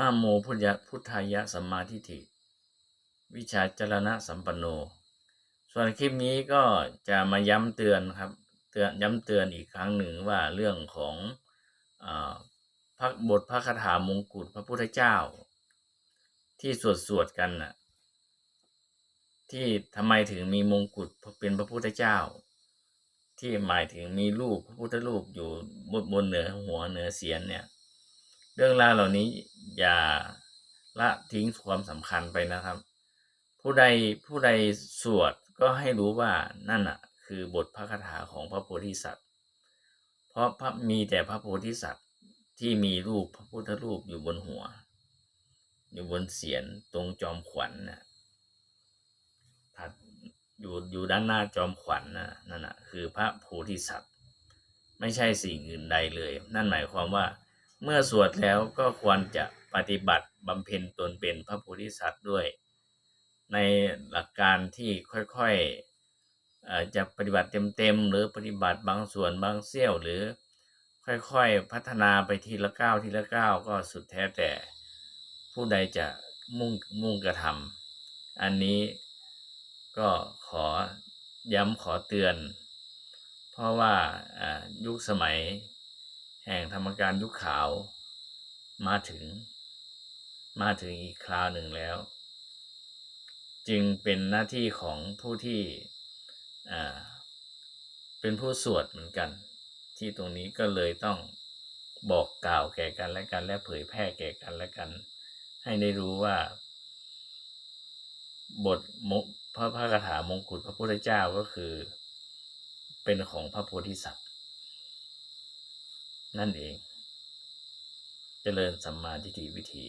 อาโมพุทธพุทธายะสัมมาทิฏฐิ วิชาจรณะสัมปันโน ส่วนคลิปนี้ก็จะมาย้ำเตือนครับ เตือนย้ำเตือนอีกครั้งหนึ่งว่าเรื่องของอาพระบทพระคาถามงกุฎพระพุทธเจ้า ที่สวดสวดกันน่ะที่ทำไมถึงมีมงกุฎเป็นพระพุทธเจ้า ที่หมายถึงมีรูปพระพุทธรูปอยู่บนบนเหนือหัวเหนือเสียนเนี่ย เรื่องราวเหล่านี้ อย่าละทิ้งความสำคัญไปนะครับ ผู้ใดผู้ใดสวดก็ให้รู้ว่านั่นอะคือบทพระคาถาของพระโพธิสัตว์ เพราะพระมีแต่พระโพธิสัตว์ที่มีรูปพระพุทธรูปอยู่บนหัว อยู่บนเสียนตรงจอมขวัญน่ะถัดอยู่อยู่ด้านหน้าจอมขวัญน่ะนั่นน่ะคือพระโพธิสัตว์ ไม่ใช่สิ่งอื่นใดเลย นั่นหมายความว่าเมื่อสวดแล้วก็ควรจะ ปฏิบัติบำเพ็ญตนเป็นพระโพธิสัตว์ด้วย ในหลักการที่ค่อยๆเอ่อจะปฏิบัติเต็มๆ หรือปฏิบัติบางส่วนบางเสี้ยวหรือค่อยๆ พัฒนาไปทีละก้าวทีละก้าวก็สุดแท้แต่ผู้ใดจะมุ่งมุ่งกระทำอันนี้ก็ขอย้ำขอเตือน เพราะว่าอ่ายุคสมัยแห่งธรรมการยุคขาวมาถึง มาถึงอีกคราวหนึ่งแล้ว จึงเป็นหน้าที่ของผู้ที่เป็นผู้สวดเหมือนกัน ที่ตรงนี้ก็เลยต้องบอกกล่าวแก่กันและกัน และเผยแพร่แก่กันและกัน ให้ได้รู้ว่า บทมพระพระคาถามงกุฎพระพุทธเจ้าก็คือ เป็นของพระโพธิสัตว์ นั่นเองเจริญสัมมาทิฏฐิวิธี